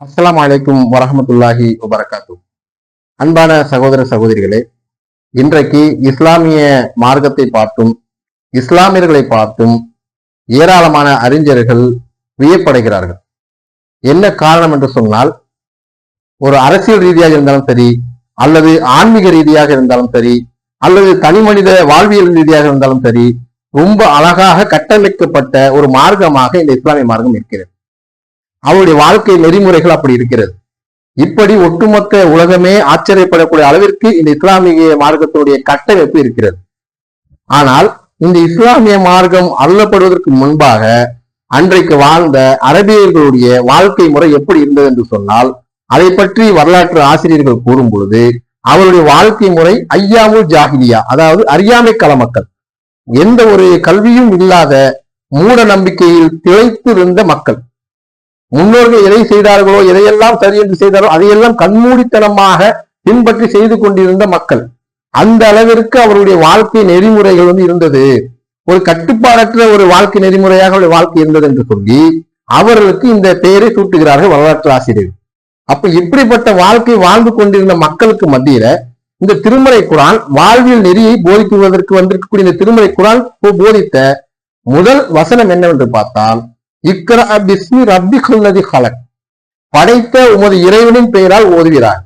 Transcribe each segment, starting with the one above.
அஸ்லாம் அலைக்கும் வரஹமத்துல்லாஹி வபரகாத்து. அன்பான சகோதர சகோதரிகளே இன்றைக்கு இஸ்லாமிய மார்க்கத்தை பார்த்தும் இஸ்லாமியர்களை பார்த்தும் ஏராளமான அறிஞர்கள் வியப்படைகிறார்கள். என்ன காரணம் என்று சொன்னால் ஒரு அரசியல் ரீதியாக இருந்தாலும் சரி அல்லது ஆன்மீக ரீதியாக இருந்தாலும் சரி அல்லது தனி மனித வாழ்வியல் ரீதியாக இருந்தாலும் சரி ரொம்ப அழகாக கட்டமைக்கப்பட்ட ஒரு மார்க்கமாக இந்த இஸ்லாமிய மார்க்கம் இருக்கிறது. அவருடைய வாழ்க்கை நெறிமுறைகள் அப்படி இருக்கிறது. இப்படி ஒட்டுமொத்த உலகமே ஆச்சரியப்படக்கூடிய அளவிற்கு இந்த இஸ்லாமிய மார்க்கத்தினுடைய கட்டமைப்பு இருக்கிறது. ஆனால் இந்த இஸ்லாமிய மார்க்கம் அருளப்படுவதற்கு முன்பாக அன்றைக்கு வாழ்ந்த அரபியர்களுடைய வாழ்க்கை முறை எப்படி இருந்தது என்று சொன்னால் அதை பற்றி வரலாற்று ஆசிரியர்கள் கூறும் பொழுது அவருடைய வாழ்க்கை முறை ஐயாமுல் ஜாகிலியா அதாவது அறியாமை கள மக்கள். எந்த ஒரு கல்வியும் இல்லாத மூட நம்பிக்கையில் திளைத்திருந்த மக்கள். முன்னோர்கள் எதை செய்தார்களோ எதையெல்லாம் சரி என்று செய்தாரோ அதையெல்லாம் கண்மூடித்தனமாக பின்பற்றி செய்து கொண்டிருந்த மக்கள். அந்த அளவிற்கு அவருடைய வாழ்க்கை நெறிமுறைகள் வந்து இருந்தது. ஒரு கட்டுப்பாடற்ற ஒரு வாழ்க்கை நெறிமுறையாக அவருடைய வாழ்க்கை இருந்தது என்று சொல்லி அவர்களுக்கு இந்த பெயரை சூட்டுகிறார்கள் வரலாற்று ஆசிரியர் அப்ப இப்படிப்பட்ட வாழ்க்கை வாழ்ந்து கொண்டிருந்த மக்களுக்கு மத்தியில இந்த திருமறை குரான் வாழ்வியல் நெறியை போதிக்குவதற்கு வந்திருக்கக்கூடிய இந்த திருமறை குரான் போதித்த முதல் வசனம் என்னவென்று பார்த்தால் இக்ரா பிஸ்மி ரப்பி குல்லதி ஹலக் படைத்த உமது இறைவனின் பெயரால் ஓதுகிறார்.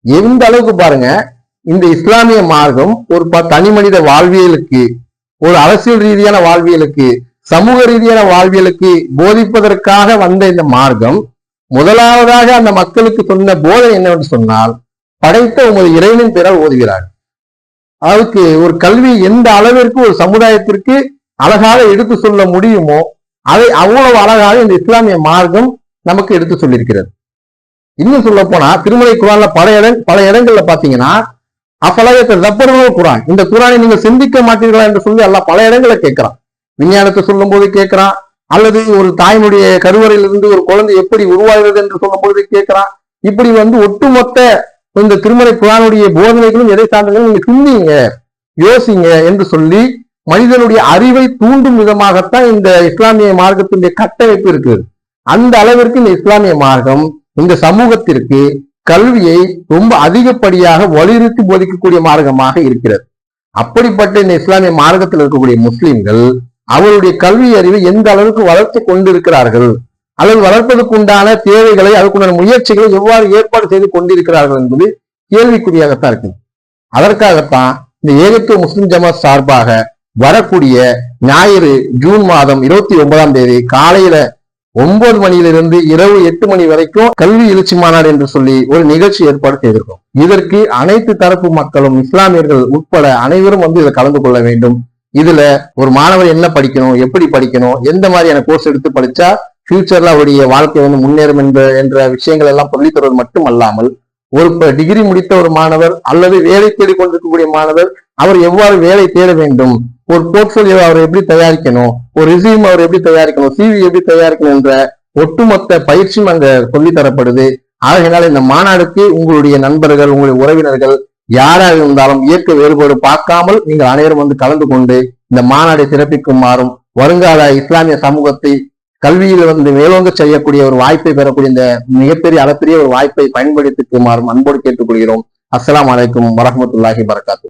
எந்த அளவுக்கு பாருங்க இந்த இஸ்லாமிய மார்க்கம் ஒரு ப- தனி மனித வாழ்வியலுக்கு ஒரு அரசியல் ரீதியான வாழ்வியலுக்கு சமூக ரீதியான வாழ்வியலுக்கு போதிப்பதற்காக வந்த இந்த மார்க்கம் முதலாவதாக அந்த மக்களுக்கு சொன்ன போதை என்னவென்று சொன்னால் படைத்த உமது இறைவனின் பெயரால் ஓதுகிறார். அதுக்கு ஒரு கல்வி எந்த அளவிற்கு ஒரு சமுதாயத்திற்கு அழகாக எடுத்து சொல்ல முடியுமோ அதை அவ்வளவு அழகாக இந்த இஸ்லாமிய மார்க்கம் நமக்கு எடுத்து சொல்லியிருக்கிறது. இன்னும் சொல்ல போனா திருமலை குரான்ல பல இடம் பல இடங்கள்ல பாத்தீங்கன்னா அப்பலகத்தை ரப்பர்கள் குரான். இந்த குரானை நீங்க சிந்திக்க மாட்டீர்களா என்று சொல்லி எல்லாம் பல இடங்களை கேட்கிறான். விஞ்ஞானத்தை சொல்லும் போது கேட்கிறான். அல்லது ஒரு தாயினுடைய கருவறையிலிருந்து ஒரு குழந்தை எப்படி உருவாகிறது என்று சொல்லும் பொழுது கேட்கிறான். இப்படி வந்து ஒட்டுமொத்த இந்த திருமலை குரானுடைய போதனைகளும் எதை சார்ந்தது நீங்க சிந்திங்க யோசிங்க என்று சொல்லி மனிதனுடைய அறிவை தூண்டும் விதமாகத்தான் இந்த இஸ்லாமிய மார்க்கத்தினுடைய கட்டமைப்பு இருக்கிறது அந்த அளவிற்கு இந்த இஸ்லாமிய மார்க்கம் இந்த சமூகத்திற்கு கல்வியை ரொம்ப அதிகப்படியாக வலியுறுத்தி போதிக்கக்கூடிய மார்க்கமாக இருக்கிறது. அப்படிப்பட்ட இந்த இஸ்லாமிய மார்க்கத்தில் இருக்கக்கூடிய முஸ்லிம்கள் அவருடைய கல்வி அறிவை எந்த அளவுக்கு வளர்த்து கொண்டிருக்கிறார்கள் அல்லது வளர்ப்பதற்குண்டான தேவைகளை அதுக்குண்டான முயற்சிகளை எவ்வாறு ஏற்பாடு செய்து கொண்டிருக்கிறார்கள் என்பது கேள்விக்குறியாகத்தான் இருக்கு அதற்காகத்தான் இந்த ஏகத்துவ முஸ்லிம் ஜமாத் சார்பாக வரக்கூடிய ஞாயிறு ஜூன் மாதம் இருபத்தி ஒன்பதாம் தேதி காலையில ஒன்பது மணியிலிருந்து இரவு எட்டு மணி வரைக்கும் கல்வி எழுச்சி மாநாடு என்று சொல்லி ஒரு நிகழ்ச்சி ஏற்பாடு செய்திருக்கோம். இதற்கு அனைத்து தரப்பு மக்களும் இஸ்லாமியர்கள் உட்பட அனைவரும் வந்து இதில் கலந்து கொள்ள வேண்டும். இதுல ஒரு மாணவர் என்ன படிக்கணும் எப்படி படிக்கணும் எந்த மாதிரியான கோர்ஸ் எடுத்து படிச்சா ஃபியூச்சர்ல அவருடைய வாழ்க்கை வந்து முன்னேறும் என்ற என்ற விஷயங்கள் எல்லாம் சொல்லித் தருவது மட்டும் அல்லாமல் ஒரு டிகிரி முடித்த ஒரு மாணவர் அல்லது வேலை தேடிக் கொண்டிருக்கக்கூடிய மாணவர் அவர் எவ்வாறு வேலை தேட வேண்டும் ஒரு போர்ட்போலியோ அவர் எப்படி தயாரிக்கணும்? ஒரு ரிசியூம் அவர் எப்படி தயாரிக்கணும்? சிவி எப்படி தயாரிக்கணும் என்ற ஒட்டுமொத்த பயிற்சியும் அங்க சொல்லித் தரப்படுது. ஆகையினால இந்த மாநாடுக்கு உங்களுடைய நண்பர்கள் உங்களுடைய உறவினர்கள் யாராக இருந்தாலும் இயற்கை வேறுபாடு பார்க்காமல் நீங்கள் அனைவரும் வந்து கலந்து கொண்டு இந்த மாநாடை சிறப்பிக்குமாறும் வருங்கால இஸ்லாமிய சமூகத்தை கல்வியில் வந்து மேலோங்க செய்யக்கூடிய ஒரு வாய்ப்பை பெறக்கூடிய இந்த மிகப்பெரிய அளப்பெரிய ஒரு வாய்ப்பை பயன்படுத்திக்குமாறும் அன்போடு கேட்டுக்கொள்கிறோம். அஸ்லாம் அலைக்கும் வரமத்துல்லாஹி வரகாத்து